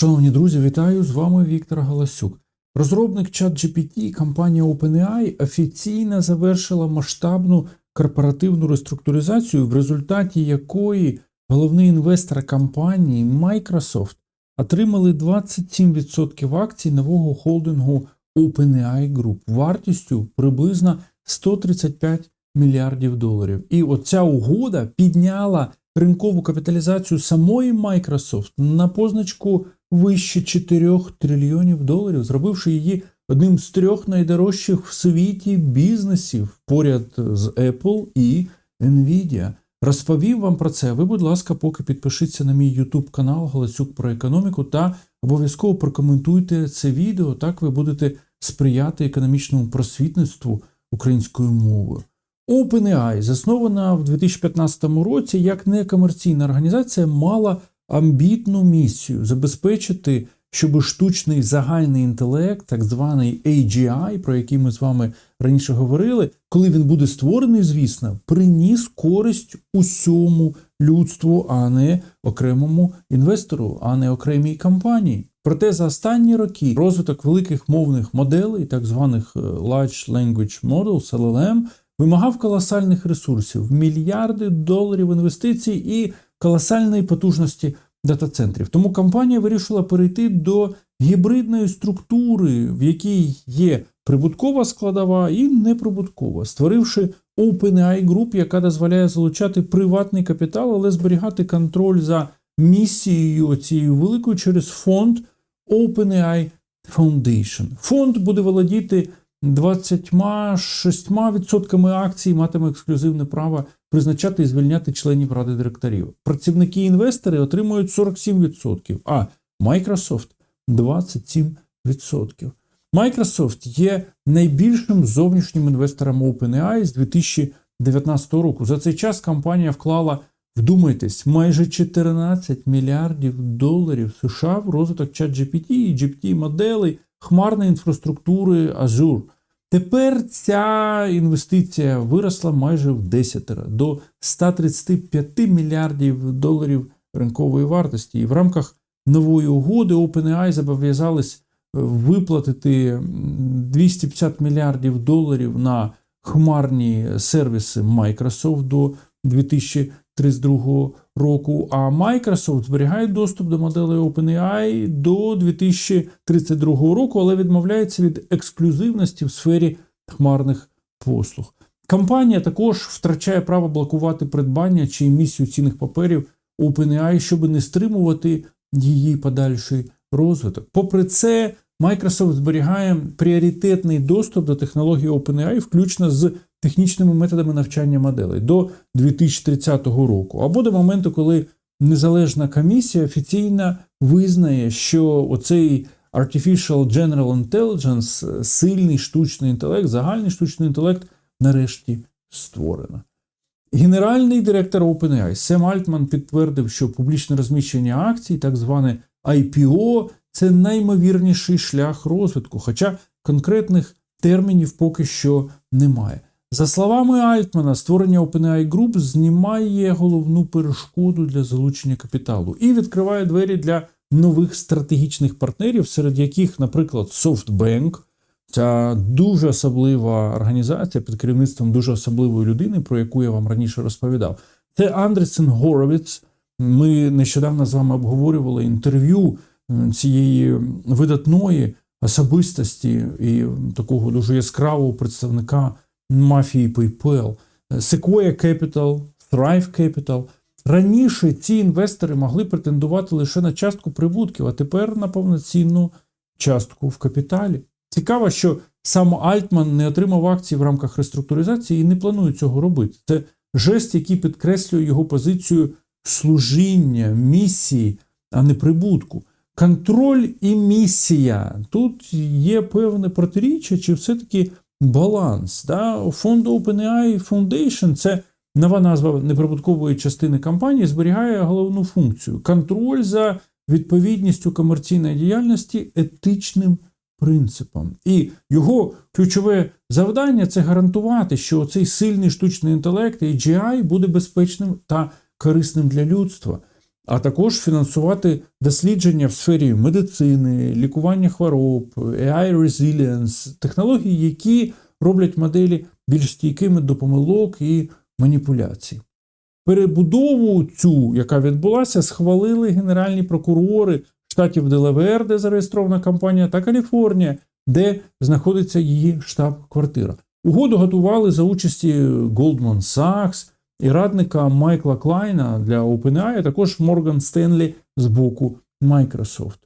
Шановні друзі, вітаю! З вами Віктор Галасюк. Розробник ChatGPT компанія OpenAI офіційно завершила масштабну корпоративну реструктуризацію, в результаті якої головний інвестор компанії Microsoft отримали 27% акцій нового холдингу OpenAI Group вартістю приблизно 135 мільярдів доларів. І оця угода підняла ринкову капіталізацію самої Microsoft на позначку вище 4 трильйонів доларів, зробивши її одним з трьох найдорожчих в світі бізнесів поряд з Apple і Nvidia. Розповів вам про це. Ви, будь ласка, поки підпишіться на мій YouTube канал Галасюк про економіку та обов'язково прокоментуйте це відео. Так ви будете сприяти економічному просвітництву українською мовою. OpenAI, заснована в 2015 році як некомерційна організація, мала амбітну місію забезпечити, щоб штучний загальний інтелект, так званий AGI, про який ми з вами раніше говорили, коли він буде створений, звісно, приніс користь усьому людству, а не окремому інвестору, а не окремій компанії. Проте за останні роки розвиток великих мовних моделей, так званих е, Large Language Models, LLM, вимагав колосальних ресурсів, мільярди доларів інвестицій і колосальної потужності дата-центрів. Тому компанія вирішила перейти до гібридної структури, в якій є прибуткова складова і неприбуткова, створивши OpenAI Group, яка дозволяє залучати приватний капітал, але зберігати контроль за місією цією великою через фонд OpenAI Foundation. Фонд буде володіти 26% акцій, матиме ексклюзивне право призначати і звільняти членів ради директорів. Працівники інвестори отримують 47%, а Microsoft 27%. Microsoft є найбільшим зовнішнім інвестором OpenAI з 2019 року. За цей час компанія вклала, вдумайтесь, майже 14 мільярдів доларів США в розвиток ChatGPT і GPT моделей хмарної інфраструктури Azure. Тепер ця інвестиція виросла майже в 10 до 135 мільярдів доларів ринкової вартості. І в рамках нової угоди OpenAI зобов'язались виплатити 250 мільярдів доларів на хмарні сервіси Microsoft до 2032 року. А Microsoft зберігає доступ до моделей OpenAI до 2032 року, але відмовляється від ексклюзивності в сфері хмарних послуг. Компанія також втрачає право блокувати придбання чи емісію цінних паперів OpenAI, щоб не стримувати її подальший розвиток. Попри це, Microsoft зберігає пріоритетний доступ до технології OpenAI, включно з технічними методами навчання моделей до 2030 року, або до моменту, коли незалежна комісія офіційно визнає, що оцей Artificial General Intelligence, сильний штучний інтелект, загальний штучний інтелект нарешті створено. Генеральний директор OpenAI Сем Альтман підтвердив, що публічне розміщення акцій, так зване IPO, це наймовірніший шлях розвитку, хоча конкретних термінів поки що немає. За словами Альтмана, створення OpenAI Group знімає головну перешкоду для залучення капіталу і відкриває двері для нових стратегічних партнерів, серед яких, наприклад, SoftBank, ця дуже особлива організація під керівництвом дуже особливої людини, про яку я вам раніше розповідав. Це Андресен Горовіц. Ми нещодавно з вами обговорювали інтерв'ю цієї видатної особистості і такого дуже яскравого представника мафії PayPal, Sequoia Capital, Thrive Capital. Раніше ці інвестори могли претендувати лише на частку прибутків, а тепер на повноцінну частку в капіталі. Цікаво, що сам Альтман не отримав акції в рамках реструктуризації і не планує цього робити. Це жест, який підкреслює його позицію служіння, місії, а не прибутку. Контроль і місія. Тут є певне протиріччя, чи все-таки баланс. Да? Фонд OpenAI Foundation це нова назва неприбуткової частини компанії, зберігає головну функцію контроль за відповідністю комерційної діяльності етичним принципам. І його ключове завдання це гарантувати, що цей сильний штучний інтелект AGI буде безпечним та корисним для людства. А також фінансувати дослідження в сфері медицини, лікування хвороб, AI resilience, технології, які роблять моделі більш стійкими до помилок і маніпуляцій. Перебудову цю, яка відбулася, схвалили генеральні прокурори штатів Делавер, де зареєстрована компанія, та Каліфорнія, де знаходиться її штаб-квартира. Угоду готували за участі Goldman Sachs і радника Майкла Клайна для OpenAI, а також Морган Стенлі з боку Microsoft.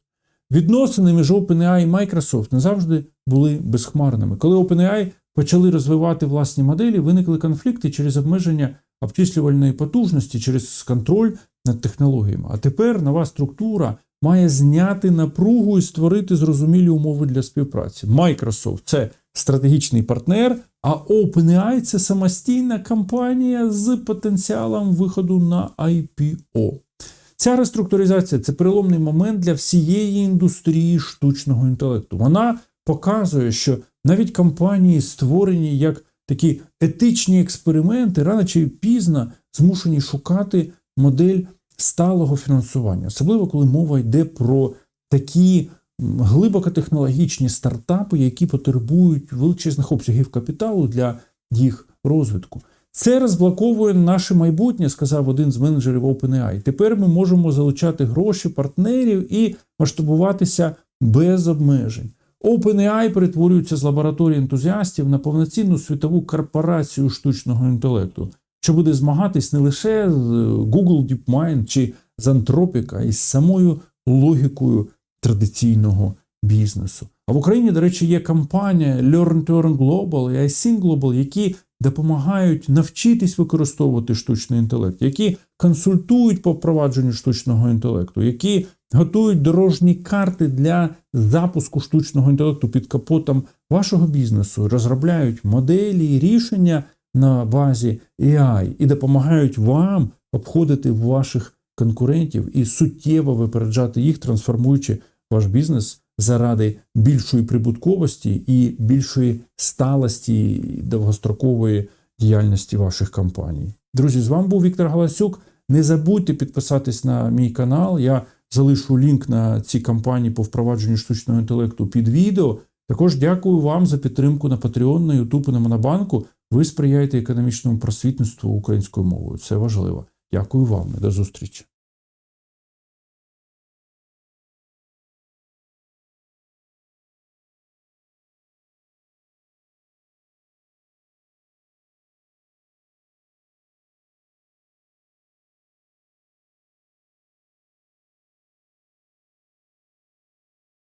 Відносини між OpenAI і Microsoft не завжди були безхмарними. Коли OpenAI почали розвивати власні моделі, виникли конфлікти через обмеження обчислювальної потужності, через контроль над технологіями. А тепер нова структура має зняти напругу і створити зрозумілі умови для співпраці. Microsoft – це стратегічний партнер, а OpenAI – це самостійна компанія з потенціалом виходу на IPO. Ця реструктуризація це переломний момент для всієї індустрії штучного інтелекту. Вона показує, що навіть компанії, створені як такі етичні експерименти, рано чи пізно змушені шукати модель сталого фінансування, особливо коли мова йде про такі глибокотехнологічні стартапи, які потребують величезних обсягів капіталу для їх розвитку. Це розблоковує наше майбутнє, сказав один з менеджерів OpenAI. Тепер ми можемо залучати гроші партнерів і масштабуватися без обмежень. OpenAI перетворюється з лабораторії ентузіастів на повноцінну світову корпорацію штучного інтелекту, що буде змагатись не лише з Google DeepMind чи з Anthropic, а й з самою логікою традиційного бізнесу. А в Україні, до речі, є компанія Learn to Earn Global і iSync Global, які допомагають навчитись використовувати штучний інтелект, які консультують по впровадженню штучного інтелекту, які готують дорожні карти для запуску штучного інтелекту під капотом вашого бізнесу, розробляють моделі і рішення на базі AI і допомагають вам обходити ваших конкурентів і суттєво випереджати їх, трансформуючи ваш бізнес заради більшої прибутковості і більшої сталості довгострокової діяльності ваших компаній. Друзі, з вами був Віктор Галасюк. Не забудьте підписатись на мій канал. Я залишу лінк на ці кампанії по впровадженню штучного інтелекту під відео. Також дякую вам за підтримку на Patreon, на YouTube на Монобанку. Ви сприяєте економічному просвітництву українською мовою. Це важливо. Дякую вам до зустрічі.